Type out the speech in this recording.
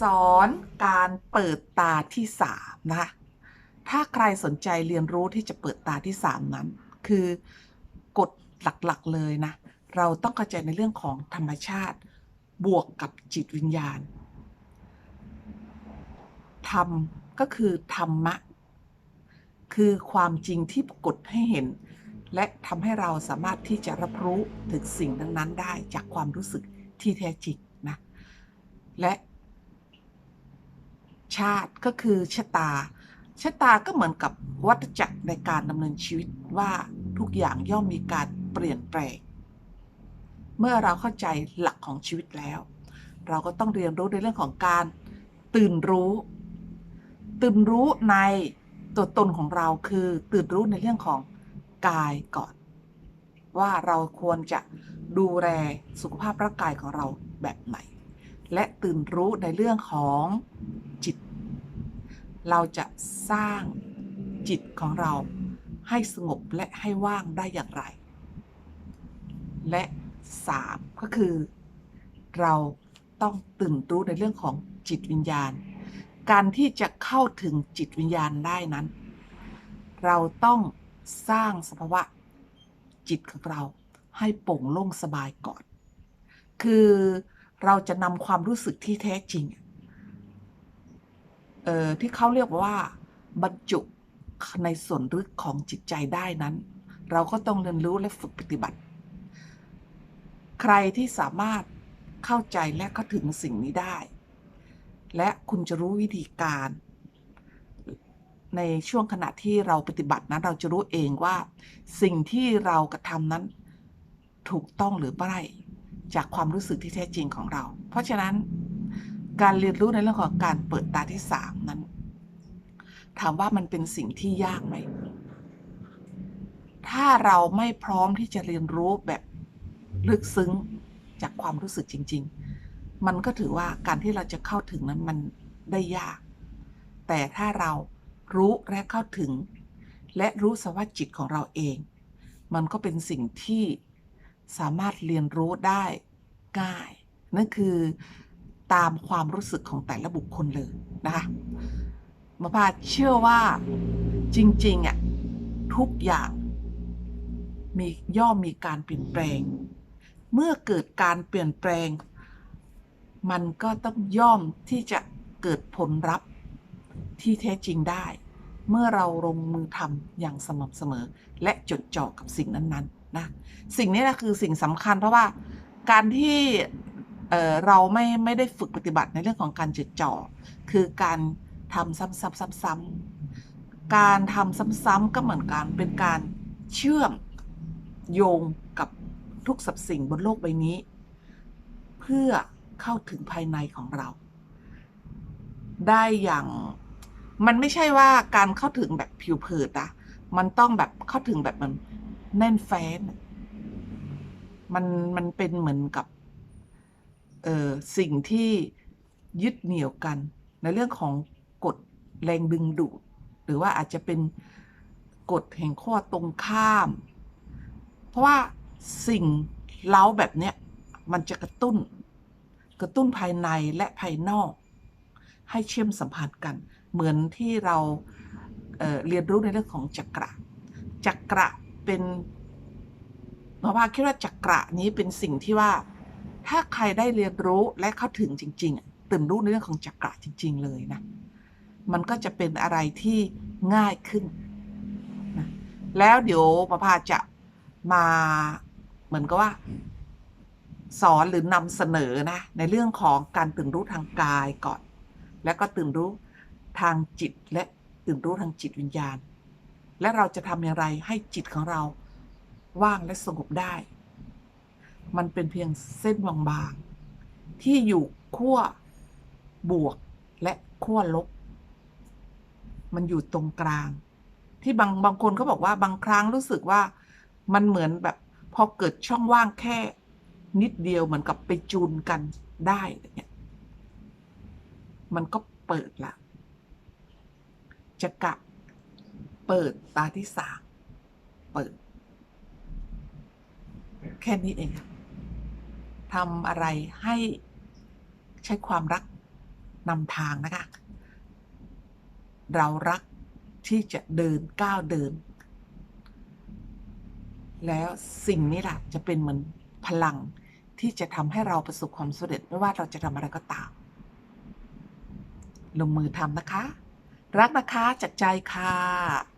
สอนการเปิดตาที่สามนะคะถ้าใครสนใจเรียนรู้ที่จะเปิดตาที่สามนั้น คือกฎหลักๆเลยนะ เราต้องเข้าใจในเรื่องของธรรมชาติ บวกกับจิตวิญญาณธรรมก็คือธรรมะ คือความจริงที่ปรากฏให้เห็น และทำให้เราสามารถที่จะรับรู้ถึงสิ่งนั้นๆได้จากความรู้สึกที่แท้จริงนะ และ ชาติก็คือชะตา ชะตาก็เหมือนกับวัฏจักรในการดำเนินชีวิตว่าทุกอย่างย่อมมีการเปลี่ยนแปลง เมื่อเราเข้าใจหลักของชีวิตแล้ว เราก็ต้องเรียนรู้ในเรื่องของการตื่นรู้ ตื่นรู้ในตัวตนของเราคือตื่นรู้ในเรื่องของกายก่อน ว่าเราควรจะดูแลสุขภาพร่างกายของเราแบบไหน และตื่นรู้ในเรื่องของ เราจะสร้างจิตของเราให้สงบและให้ว่างได้อย่างไร และสามก็คือ เราต้องตื่นรู้ในเรื่องของจิตวิญญาณ การที่จะเข้าถึงจิตวิญญาณได้นั้น เราต้องสร้างสภาวะจิตของเราให้โปร่งโล่งสบายก่อน คือเราจะนำความรู้สึกที่แท้จริง เอ่อที่เขาเรียกว่าบรรจุในส่วนลึกของจิตใจได้นั้น เราก็ต้องเรียนรู้และฝึกปฏิบัติ ใครที่สามารถเข้าใจและเข้าถึงสิ่งนี้ได้ และคุณจะรู้วิธีการ ในช่วงขณะที่เราปฏิบัตินั้นเราจะรู้เองว่า สิ่งที่เรากระทำนั้นถูกต้องหรือไม่จากความรู้สึกที่แท้จริงของเรา เพราะฉะนั้น การเรียนรู้ในเรื่องของการเปิดตาที่สามนั้น ถามว่ามันเป็นสิ่งที่ยากไหม ถ้าเราไม่พร้อมที่จะเรียนรู้แบบลึกซึ้งจากความรู้สึกจริง ๆ มันก็ถือว่าการที่เราจะเข้าถึงนั้นมันได้ยาก แต่ถ้าเรารู้และเข้าถึง และรู้สภาวะจิตของเราเอง มันก็เป็นสิ่งที่สามารถเรียนรู้ได้ง่าย นั่นคือ ตามความรู้สึกของแต่ละบุคคลเลยนะคะมาพาเชื่อว่าจริงๆอะทุกอย่างมีย่อมมีการเปลี่ยนแปลง เมื่อเกิดการเปลี่ยนแปลง มันก็ต้องย่อมที่จะเกิดผลลัพธ์ที่แท้จริงได้ เมื่อเราลงมือทำอย่างสม่ำเสมอ และจดจ่อกับสิ่งนั้นๆนะสิ่งนี้แหละคือสิ่งสำคัญเพราะว่าการที่ เเราไม่ไม่ได้ฝึกปฏิบัติในเรื่องของการจดจ่อ คือการทำซ้ำๆๆการทำซ้ำๆก็เหมือนกันเป็นการเชื่อมโยงกับทุกสรรพสิ่งบนโลกใบนี้ เพื่อเข้าถึงภายในของเรา ได้อย่างมันไม่ใช่ว่าการเข้าถึงแบบผิวเผินนะมันต้องแบบเข้าถึงแบบมันแน่นแฟ้น มันมันเป็นเหมือนกับ สิ่งที่ยึดเหนี่ยวกัน ในเรื่องของกฎแรงดึงดูด หรือว่าอาจจะเป็นกฎแห่งข้อตรงข้าม เพราะว่าสิ่งเล้าแบบเนี้ยมันจะกระตุ้น กระตุ้นภายในและภายนอก ให้เชื่อมสัมพันธ์กัน เหมือนที่เราเเรียนรู้ในเรื่องของจักระ จักระเป็นหมอพาคิดว่าจักระนี้เป็นสิ่งที่ว่า ถ้าใครได้เรียนรู้และเข้าถึงจริง ๆ ตื่นรู้ในเรื่องของจักระจริง ๆ เลยนะ มันก็จะเป็นอะไรที่ง่ายขึ้นนะแล้วเดี๋ยวประภาจะมาเหมือนกับว่า สอนหรือนำเสนอนะ ในเรื่องของการตื่นรู้ทางกายก่อน แล้วก็ตื่นรู้ทางจิตและตื่นรู้ทางจิตวิญญาณ และเราจะทำอย่างไรให้จิตของเราว่างและสงบได้ มันเป็นเพียงเส้นบางๆ ที่อยู่ขั้วบวกและขั้วลบ มันอยู่ตรงกลาง ที่บางบางคนเขาบอกว่าบางครั้งรู้สึกว่ามันเหมือนแบบพอเกิดช่องว่างแค่ นิดเดียวเหมือนกับไปจูนกันได้เนี่ยมันก็เปิดละจะกะเปิดตาที่สามเปิด แค่นี้เอง ทำอะไรให้ใช้ความรักนำทางนะคะ เรารักที่จะเดินก้าวเดิน แล้วสิ่งนี้แหละจะเป็นเหมือนพลังที่จะทำให้เราประสบความสำเร็จไม่ว่าเราจะทำอะไรก็ตาม ลงมือทำนะคะ รักนะคะจากใจค่ะ